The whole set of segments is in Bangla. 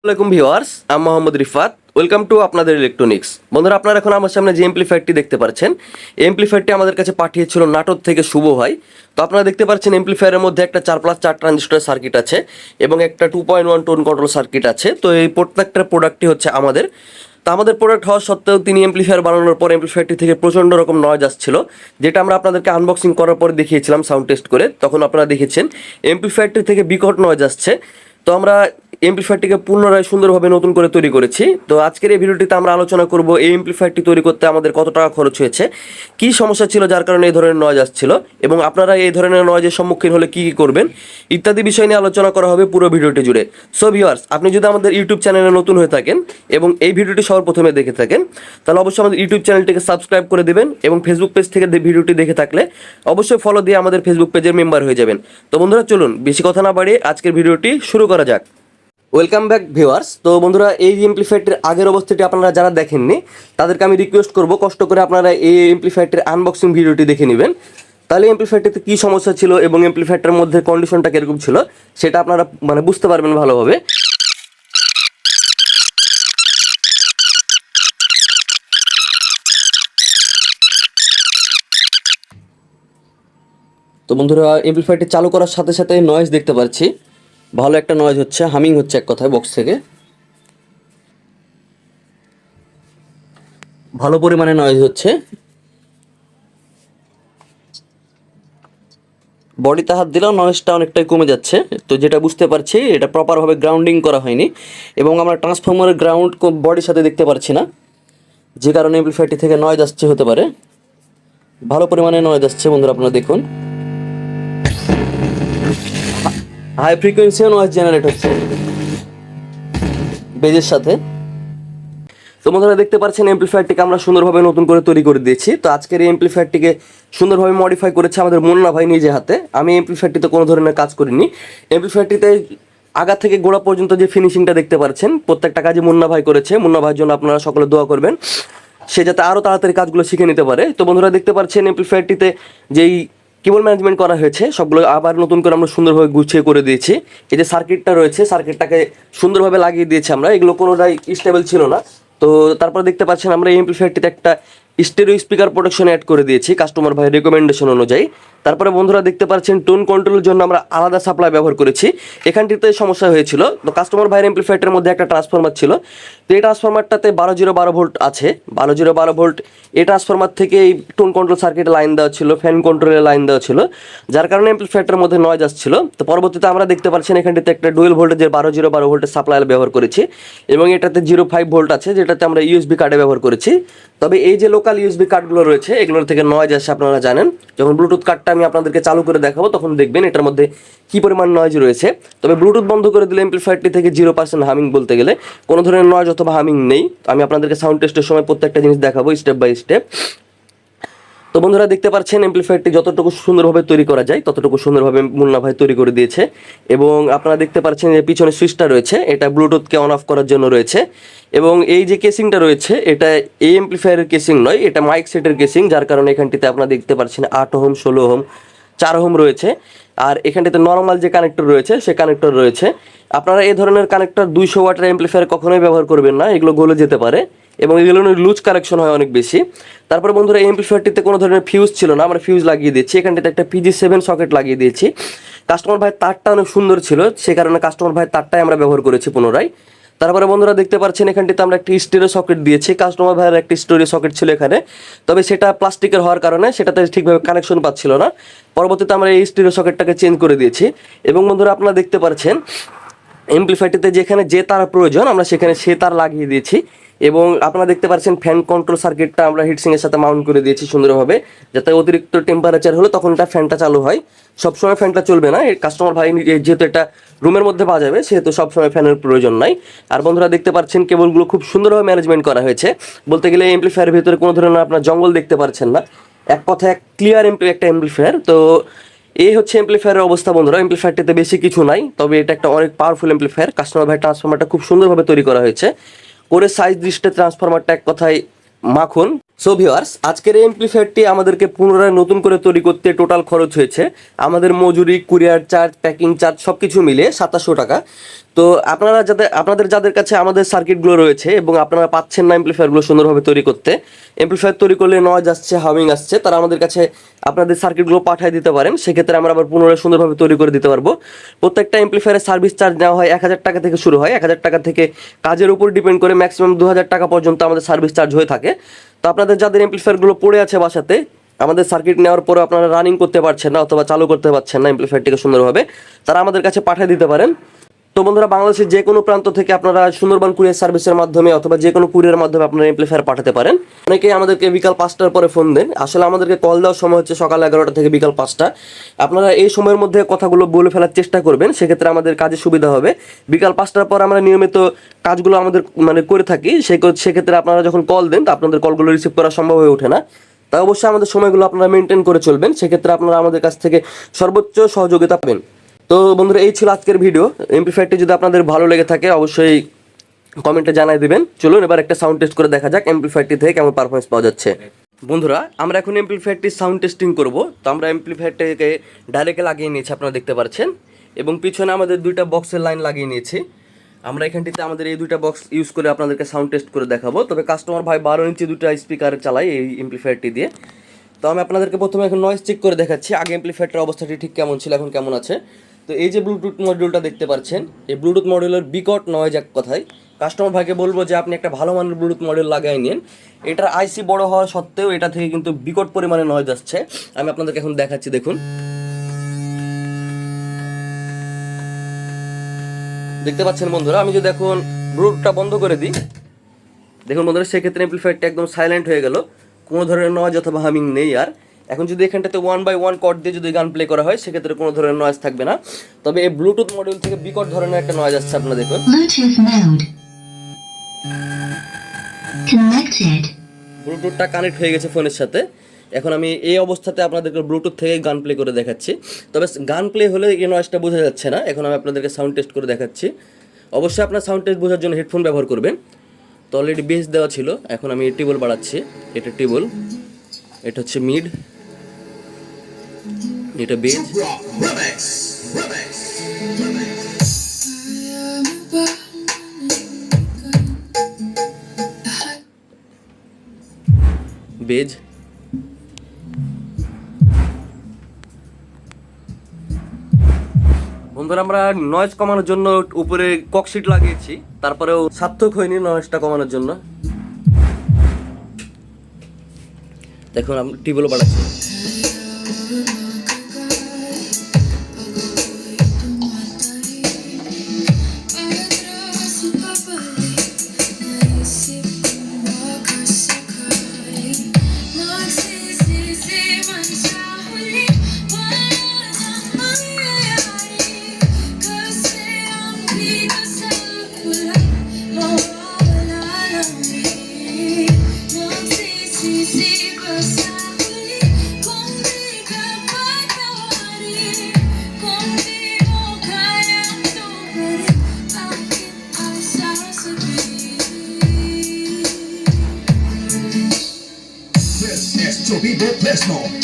আসসালামাইকুম ভিওয়ার্স আমি মোহাম্মদ রিফাত, ওয়েলকাম টু আপনাদের ইলেকট্রনিক্স। বন্ধুরা, আপনারা এখন আমার সামনে যে এমপ্লিফায়ারটি দেখতে পাচ্ছেন এমপ্লিফায়ারটি আমাদের কাছে পাঠিয়েছিল নাটক থেকে শুভ ভাই। তো আপনারা দেখতে পাচ্ছেন এমপ্লিফায়ারের মধ্যে একটা চার প্লাস চার ট্রানজিস্টর সার্কিট আছে এবং একটা two point one tone control circuit আছে। তো এই প্রত্যেকটা প্রোডাক্টটি হচ্ছে আমাদের। তো আমাদের প্রোডাক্ট হওয়া সত্ত্বেও তিনি এমপ্লিফায়ার বানানোর পর এমপ্লিফায়ারটি থেকে প্রচণ্ড রকম নয়েজ আসছিল, যেটা আমরা আপনাদেরকে আনবক্সিং করার পর দেখিয়েছিলাম সাউন্ড টেস্ট করে। তখন আপনারা দেখেছেন এমপ্লিফায়ারটি থেকে বিকট নয়েজ আসছে। তো আমরা এমপ্লিফায়ারটিকে পুনরায় সুন্দরভাবে নতুন করে তৈরি করেছি। তো আজকের এই ভিডিওটিতে আমরা আলোচনা করব এই এমপ্লিফায়ারটি তৈরি করতে আমাদের কত টাকা খরচ হয়েছে, কী সমস্যা ছিল যার কারণে এই ধরনের নয়েজ আসছিল, এবং আপনারা এই ধরনের নয়েজের সম্মুখীন হলে কী কী করবেন, ইত্যাদি বিষয় নিয়ে আলোচনা করা হবে পুরো ভিডিওটি জুড়ে। সো ভিউয়ার্স আপনি যদি আমাদের ইউটিউব চ্যানেলে নতুন হয়ে থাকেন এবং এই ভিডিওটি সবার প্রথমে দেখে থাকেন, তাহলে অবশ্যই আমাদের ইউটিউব চ্যানেলটিকে সাবস্ক্রাইব করে দেবেন এবং ফেসবুক পেজ থেকে ভিডিওটি দেখে থাকলে অবশ্যই ফলো দিয়ে আমাদের ফেসবুক পেজের মেম্বার হয়ে যাবেন। তো বন্ধুরা, চলুন, বেশি কথা না বাড়িয়ে আজকের ভিডিওটি শুরু করা যাক। ওয়েলকাম ব্যাক ভিউয়ার্স তো বন্ধুরা, এই এমপ্লিফায়ারটির আগের অবস্থাটি আপনারা যারা দেখেননি, তাদেরকে আমি রিকোয়েস্ট করব, কষ্ট করে আপনারা এই এমপ্লিফায়ারটির আনবক্সিং ভিডিওটি দেখে নেবেন। তাহলে এমপ্লিফায়ারটিতে কী সমস্যা ছিল এবং এমপ্লিফায়ারটার মধ্যে কন্ডিশনটা কীরকম ছিল, সেটা আপনারা মানে বুঝতে পারবেন ভালোভাবে। তো বন্ধুরা এমপ্লিফায়ারটি চালু করার সাথে সাথে নয়েজ দেখতে পাচ্ছি। ভালো একটা নয়েজ হচ্ছে হামিং হচ্ছে এক কথায় বক্স থেকে। ভালো পরিমাণে নয়েজ হচ্ছে। বডিতে হাত দিলেও নয়েজটা অনেকটাই কমে যাচ্ছে। তো যেটা বুঝতে পারছি, এটা প্রপারভাবে গ্রাউন্ডিং করা হয়নি। এবং আমরা ট্রান্সফর্মারের গ্রাউন্ড বডির সাথে দেখতে পারছি না। যে কারণে এমপ্লিফায়ারটি থেকে নয়েজ আসছে হতে পারে। ভালো পরিমাণে নয়েজ আসছে বন্ধুরা, আপনারা দেখুন। হাই ফ্রিকোয়েন্সিও নয়েজ জেনারেট হচ্ছে বেজের সাথে। তো বন্ধুরা, দেখতে পাচ্ছেন এমপ্লিফায়ারটিকে আমরা সুন্দরভাবে নতুন করে তৈরি করে দিয়েছি। তো আজকের এই এমপ্লিফায়ারটিকে সুন্দরভাবে মডিফাই করেছে আমাদের মুন্না ভাই নিজে হাতে। আমি এমপ্লিফায়ারটিতে কোনো ধরনের কাজ করিনি। এমপ্লিফায়ারটিতে আগা থেকে গোড়া পর্যন্ত যে ফিনিশিংটা দেখতে পাচ্ছেন, প্রত্যেকটা কাজই মুন্না ভাই করেছে। মুন্না ভাইয়ের জন্য আপনারা সকলে দোয়া করবেন। সে যাতে আরও তাড়াতাড়ি কাজগুলো শিখে নিতে পারে। তো বন্ধুরা, দেখতে পাচ্ছেন এমপ্লিফায়ারটিতে যেই কেবল ম্যানেজমেন্ট করা হয়েছে, সবগুলো আবার নতুন করে আমরা সুন্দরভাবে গুছিয়ে করে দিয়েছি। এই যে সার্কিটটা রয়েছে সার্কিটটাকে সুন্দরভাবে লাগিয়ে দিয়েছি আমরা। এগুলো কোনোটাই স্টেবল ছিল না। তো তারপর দেখতে পাচ্ছেন আমরা এই এমপ্লিফায়ারটিতে একটা স্টেরিও স্পিকার প্রোটেকশন অ্যাড করে দিয়েছি, কাস্টমার ভাই রেকমেন্ডেশন অনুযায়ী। তারপরে বন্ধুরা দেখতে পাচ্ছেন টোন কন্ট্রোলের জন্য আমরা আলাদা সাপ্লাই ব্যবহার করেছি। এখানটিতে সমস্যা হয়েছিল, তো কাস্টমার ভাইয়ের এমপ্লিফায়ারটার মধ্যে একটা ট্রান্সফরমার ছিল। তো এই ট্রান্সফরমারটাতে বারো জিরো বারো ভোল্ট আছে, বারো জিরো বারো ভোল্ট এই ট্রান্সফরমার থেকে এই টোন কন্ট্রোল সার্কিটে লাইন দেওয়া ছিল ফ্যান কন্ট্রোলের লাইন দেওয়া ছিল, যার কারণে এমপ্লিফায়ারটার মধ্যে নয়েজ আসছিল। তো পরবর্তীতে আমরা দেখতে পাচ্ছেন, এখানটিতে একটা ডুয়েল ভোল্টেজের বারো জিরো বারো ভোল্টের সাপ্লাই ব্যবহার করেছি। এবং এটাতে জিরো ফাইভ ভোল্ট আছে, যেটাতে আমরা ইউএসবি কার্ডে ব্যবহার করেছি। তবে এই যে লোকাল ইউএসবি কার্ডগুলো রয়েছে, এগুলোর থেকে নয়েজ আসে আপনারা জানেন। যখন ব্লুটুথ কার্ডটা আমি আপনাদেরকে চালু করে দেখাবো, তখন দেখবেন এটার মধ্যে কী পরিমাণ নয়েজ রয়েছে। তবে ব্লুটুথ বন্ধ করে দিলে এমপ্লিফায়ারটি থেকে জিরো পার্সেন্ট হামিং বলতে গেলে কোনো ধরনের নয়েজ অথবা হামিং নেই। আমি আপনাদেরকে সাউন্ড টেস্টের সময় প্রত্যেকটা জিনিস দেখাবো স্টেপ বাই স্টেপ তো বন্ধুরা দেখতে পাচ্ছেন এমপ্লিফায়ারটি যতটুকু সুন্দরভাবে তৈরি করা যায়, ততটুকু সুন্দরভাবে মুন্না ভাই তৈরি করে দিয়েছে। এবং আপনারা দেখতে পাচ্ছেন যে পিছনে সুইচটা রয়েছে, এটা ব্লুটুথকে অন অফ করার জন্য রয়েছে। এবং এই যে কেসিংটা রয়েছে, এটা এই এমপ্লিফায়ারের কেসিং নয়, এটা মাইক সেটের কেসিং যার কারণে এখানটিতে আপনারা দেখতে পাচ্ছেন আট হোম ষোলো হোম চার হোম রয়েছে। আর এখানটিতে নর্মাল যে কানেক্টর রয়েছে, সে কানেক্টর রয়েছে। আপনারা এই ধরনের কানেক্টর দুইশো ওয়াটের এমপ্লিফায়ার কখনোই ব্যবহার করবেন না, এগুলো গলে যেতে পারে। এবং এগুলো লুজ কানেকশন হয় অনেক বেশি। তারপরে বন্ধুরা এই এমপ্লিফায়ারটিতে কোনো ধরনের ফিউজ ছিল না, আমরা ফিউজ লাগিয়ে দিয়েছি। এখানটিতে একটা পিজি সেভেন সকেট লাগিয়ে দিয়েছি। কাস্টমার ভাই তারটা অনেক সুন্দর ছিল, সে কারণে কাস্টমার ভাই তারটাই আমরা ব্যবহার করেছি পুনরায়। তারপরে বন্ধুরা, দেখতে পাচ্ছেন এখানটিতে আমরা একটি স্টোরেজ সকেট দিয়েছি। কাস্টমার ভাইয়ের একটি স্টোরেজ সকেট ছিল এখানে। তবে সেটা প্লাস্টিকের হওয়ার কারণে সেটাতে ঠিকভাবে কানেকশন পাচ্ছিল না। পরবর্তীতে আমরা এই স্টোরেজ সকেটটাকে চেঞ্জ করে দিয়েছি। এবং বন্ধুরা, আপনারা দেখতে পাচ্ছেন এমপ্লিফাইটিতে যেখানে যে তার প্রয়োজন, আমরা সেখানে সে তার লাগিয়ে দিয়েছি। এবং আপনারা দেখতে পাচ্ছেন ফ্যান কন্ট্রোল সার্কিটটা আমরা হিটসিংয়ের সাথে মাউন্ট করে দিয়েছি সুন্দরভাবে। যাতে অতিরিক্ত টেম্পারেচার হলে তখন এটা ফ্যানটা চালু হয়। সবসময় ফ্যানটা চলবে না। কাস্টমার ভাই যেহেতু এটা রুমের মধ্যে পাওয়া যাবে, সেহেতু সবসময় ফ্যানের প্রয়োজন নাই। আর বন্ধুরা দেখতে পাচ্ছেন কেবলগুলো খুব সুন্দরভাবে ম্যানেজমেন্ট করা হয়েছে। বলতে গেলে এমপ্লিফায়ারের ভিতরে কোনো ধরনের আপনার জঙ্গল দেখতে পাচ্ছেন না। এক কথা এক ক্লিয়ার এমপ্লি একটা এমপ্লিফায়ার তো এই হচ্ছে এমপ্লিফায়ারের অবস্থা বন্ধুরা। এমপ্লিফায়ারটিতে বেশি কিছু নাই। তবে এটা একটা অনেক পাওয়ারফুল এমপ্লিফায়ার কাস্টমার ভাই ট্রান্সফরমারটা খুব সুন্দরভাবে তৈরি করা হয়েছে। করে সাইজ দৃষ্টে ট্রান্সফরমারটা এক কথায় মাখন। সো ভিওয়ার্স আজকের এই এমপ্লিফায়ারটি আমাদেরকে পুনরায় নতুন করে তৈরি করতে টোটাল খরচ হয়েছে। আমাদের মজুরি কুরিয়ার চার্জ প্যাকিং চার্জ সব কিছু মিলে সাতাশশো টাকা। তো আপনারা যাদের, আপনাদের যাদের কাছে আমাদের সার্কিটগুলো রয়েছে এবং আপনারা পাচ্ছেন না এমপ্লিফায়ারগুলো সুন্দরভাবে তৈরি করতে এমপ্লিফায়ার তৈরি করলে নয়েজ আসছে হামিং আসছে, তারা আমাদের কাছে আপনাদের সার্কিটগুলো পাঠিয়ে দিতে পারেন। সেক্ষেত্রে আমরা আবার পুনরায় সুন্দরভাবে তৈরি করে দিতে পারব। প্রত্যেকটা এমপ্লিফায়ারের সার্ভিস চার্জ নেওয়া হয় এক হাজার টাকা থেকে শুরু হয়। এক হাজার টাকা থেকে কাজের উপর ডিপেন্ড করে ম্যাক্সিমাম দু হাজার টাকা পর্যন্ত আমাদের সার্ভিস চার্জ হয়ে থাকে। তো আপনাদের যাদের এমপ্লিফায়ারগুলো পড়ে আছে বাসাতে, আমাদের সার্কিট নেওয়ার পরে আপনারা রানিং করতে পারছেন না অথবা চালু করতে পারছেন না এমপ্লিফায়ারটিকে সুন্দরভাবে, তারা আমাদের কাছে পাঠিয়ে দিতে পারেন। তো বন্ধুরা, বাংলাদেশের যে কোনো প্রান্ত থেকে আপনারা সুন্দরবন কুরিয়ার সার্ভিসের মাধ্যমে অথবা যে কোনো কুরিয়ার মাধ্যমে আপনারা এমপ্লিফায়ার পাঠাতে পারেন। অনেকেই আমাদেরকে বিকাল পাঁচটার পরে ফোন দেন। আসলে আমাদেরকে কল দেওয়ার সময় হচ্ছে সকাল এগারোটা থেকে বিকাল পাঁচটা। আপনারা এই সময়ের মধ্যে কথাগুলো বলে ফেলার চেষ্টা করবেন, সেক্ষেত্রে আমাদের কাজে সুবিধা হবে। বিকাল পাঁচটার পর আমরা নিয়মিত কাজগুলো আমাদের মানে করে থাকি। সেক্ষেত্রে আপনারা যখন কল দেন, তো আপনাদের কলগুলো রিসিভ করা সম্ভব হয়ে ওঠে না। তাই অবশ্যই আমাদের সময়গুলো আপনারা মেনটেন করে চলবেন। সেক্ষেত্রে আপনারা আমাদের কাছ থেকে সর্বোচ্চ সহযোগিতা পাবেন। তো বন্ধুরা, এই ছিল আজকের ভিডিও। এমপ্লিফায়ারটি যদি আপনাদের ভালো লেগে থাকে, অবশ্যই কমেন্টে জানাই দিবেন। চলুন, এবার একটা সাউন্ড টেস্ট করে দেখা যাক এমপ্লিফায়ারটি থেকে কেমন পারফরমেন্স পাওয়া যাচ্ছে। বন্ধুরা, আমরা এখন এমপ্লিফায়ারটির সাউন্ড টেস্টিং করব। তো আমরা এমপ্লিফায়ারটিকে ডাইরেক্টে লাগিয়ে নিয়েছি, আপনারা দেখতে পাচ্ছেন। এবং পিছনে আমাদের দুইটা বক্সের লাইন লাগিয়ে নিয়েছি। আমরা এখানটিতে আমাদের এই দুইটা বক্স ইউজ করে আপনাদেরকে সাউন্ড টেস্ট করে দেখাবো। তবে কাস্টমার ভাই বারো ইঞ্চি দুটো স্পিকার চালাই এই এমপ্লিফায়ারটি দিয়ে। তো আমি আপনাদেরকে প্রথমে এখন নয়েজ চেক করে দেখাচ্ছি। আগে এমপ্লিফায়ারটার অবস্থাটি ঠিক কেমন ছিল, এখন কেমন আছে? তো এই যে ব্লুটুথ মডিউলটা দেখতে পাচ্ছেন, এই ব্লুটুথ মডিউলের বিকট নয় যাক কথায় কাস্টমার ভাইকে বলব যে আপনি একটা ভালো মানের ব্লুটুথ মডিউল লাগাই নিন। এটার আইসি বড় হওয়া সত্ত্বেও এটা থেকে কিন্তু বিকট পরিমাণে নয়েজ আসছে। আমি আপনাদেরকে এখন দেখাচ্ছি, দেখুন। দেখতে পাচ্ছেন বন্ধুরা, আমি যদি এখন ব্লুটুথটা বন্ধ করে দিই, দেখুন বন্ধুরা, সেক্ষেত্রে এমপ্লিফায়ারটা একদম সাইলেন্ট হয়ে গেল। কোনো ধরনের নয়েজ অথবা হামিং নেই আর। এখন যদি এখানটাতে ওয়ান বাই ওয়ান কর্ড দিয়ে যদি গান প্লে করা হয় সেক্ষেত্রে কোনো ধরনের নয়েজ থাকবে না। তবে এই ব্লুটুথ মডিউল থেকে বিকট ধরনের একটা নয়েজ আসছে আপনারা দেখুন. ব্লুটুথটা কানেক্ট হয়ে গেছে ফোনের সাথে। এখন আমি এই অবস্থাতে আপনাদেরকে ব্লুটুথ থেকে গান প্লে করে দেখাচ্ছি। তবে গান প্লে হলে এই নয়েজটা বোঝা যাচ্ছে না। এখন আমি আপনাদেরকে সাউন্ড টেস্ট করে দেখাচ্ছি। অবশ্যই আপনার সাউন্ড টেস্ট বোঝার জন্য হেডফোন ব্যবহার করবেন। তো অলরেডি বেস দেওয়া ছিল। এখন আমি টেবল বাড়াচ্ছি। এটা টেবল এটা হচ্ছে মিড এটা বেজ. বেজ। বন্ধুরা, আমরা নয়েজ কমানোর জন্য উপরে ককশিট লাগিয়েছি, তারপরেও সার্থক হয়নি নয়েজটা কমানোর জন্য। দেখুন আমি টিউবওয়েল বাড়াচ্ছি us.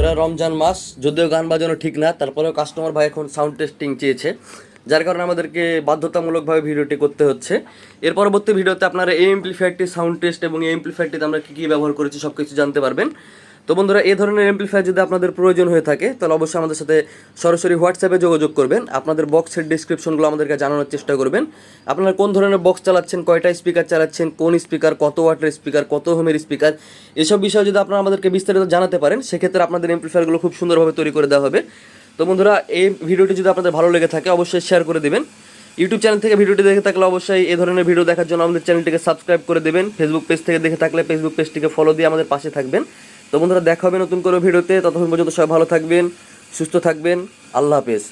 বন্ধুরা রমজান মাস, যদিও গান বাজানো ঠিক না, তারপরেও কাস্টমার ভাই এখন সাউন্ড টেস্টিং চেয়েছে। যার কারণে আমাদেরকে বাধ্যতামূলকভাবে ভিডিওটি করতে হচ্ছে। এর পরবর্তী ভিডিওতে আপনারা এই এমপ্লিফায়ারটি সাউন্ড টেস্ট এবং এই এমপ্লিফায়ারটিতে আমরা কী কী ব্যবহার করেছি সব কিছু জানতে পারবেন। তো বন্ধুরা এই ধরনের এমপ্লিফায়ার যদি আপনাদের প্রয়োজন হয়ে থাকে, তাহলে অবশ্যই আমাদের সাথে সরাসরি হোয়াটসঅ্যাপে যোগাযোগ করবেন। আপনাদের বক্সের ডিসক্রিপশনগুলো আমাদেরকে জানানোর চেষ্টা করবেন। আপনারা কোন ধরনের বক্স চালাচ্ছেন, কয়টা স্পিকার চালাচ্ছেন, কোন স্পিকার কত ওয়াটের স্পিকার কত হোমের স্পিকার এসব বিষয়ে যদি আপনারা আমাদেরকে বিস্তারিত জানাতে পারেন, সেক্ষেত্রে আপনাদের এমপ্লিফায়ারগুলো খুব সুন্দরভাবে তৈরি করে দেওয়া হবে। তো বন্ধুরা, এই ভিডিওটি যদি আপনাদের ভালো লেগে থাকে, অবশ্যই শেয়ার করে দেবেন। ইউটিউব চ্যানেল থেকে ভিডিওটি দেখে থাকলে অবশ্যই এই ধরনের ভিডিও দেখার জন্য আমাদের চ্যানেলটিকে সাবস্ক্রাইব করে দেবেন। ফেসবুক পেজ থেকে দেখে থাকলে ফেসবুক পেজটিকে ফলো দিয়ে আমাদের পাশে থাকবেন। তো বন্ধুরা, দেখা হবে নতুন করে ভিডিওতে ততক্ষণ পর্যন্ত সবাই ভালো থাকবেন, সুস্থ থাকবেন। আল্লাহ হাফেজ।